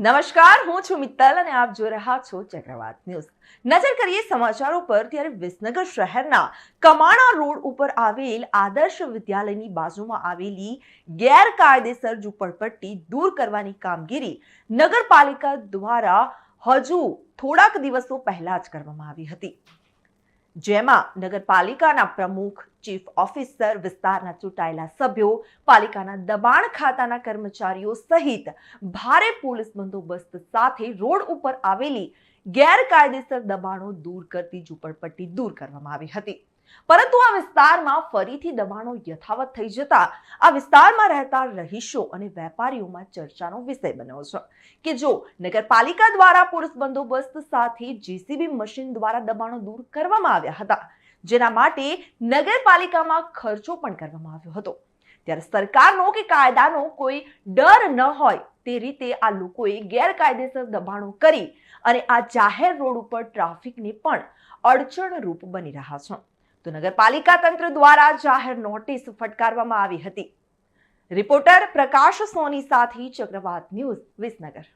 નમસ્કાર, હું છું મિત્તલ અને આપ જોઈ રહ્યા છો ચક્રવાત ન્યૂઝ. નજર કરીએ સમાચારો પર, ત્યારે વિસનગર શહેરના કમાણા રોડ ઉપર આવેલ આદર્શ વિદ્યાલયની બાજુમાં આવેલી ગેરકાયદેસર ઝુંપડપટ્ટી દૂર કરવાની કામગીરી નગરપાલિકા દ્વારા હજુ થોડાક દિવસો પહેલા જ કરવામાં આવી હતી. જેમાં નગરપાલિકાના પ્રમુખ, ચીફ ઓફિસર વિસ્તારના ચૂંટાયેલા સભ્યો, પાલિકાના દબાણ ખાતાના કર્મચારીઓ સહિત ભારે પોલીસ બંદોબસ્ત સાથે રોડ ઉપર આવેલી ગેરકાયદેસર દબાણો દૂર કરતી ઝૂંપડપટ્ટી દૂર કરવામાં આવી હતી. પરંતુ આ વિસ્તારમાં ફરીથી દબાણો યથાવત થઈ જતા આ વિસ્તારમાં રહેતા રહીશો અને વેપારીઓમાં ચર્ચાનો વિષય બન્યો છે. કે જો નગરપાલિકા દ્વારા પોલીસ બંદોબસ્ત સાથે જીસીબી મશીન દ્વારા દબાણો દૂર કરવામાં આવ્યા હતા, જેના માટે નગરપાલિકામાં ખર્ચો પણ કરવામાં આવ્યો હતો. ત્યારે સરકારનો કે કાયદાનો કોઈ ડર ન હોય તે રીતે આ લોકોએ ગેરકાયદેસર દબાણો કરી અને આ જાહેર રોડ ઉપર ટ્રાફિકને પણ અડચણરૂપ બની રહ્યા છે. તો નગરપાલિકા તંત્ર દ્વારા જાહેર નોટિસ ફટકારવામાં આવી હતી. રિપોર્ટર પ્રકાશ સોની સાથે ચક્રવાત ન્યૂઝ વિસનગર.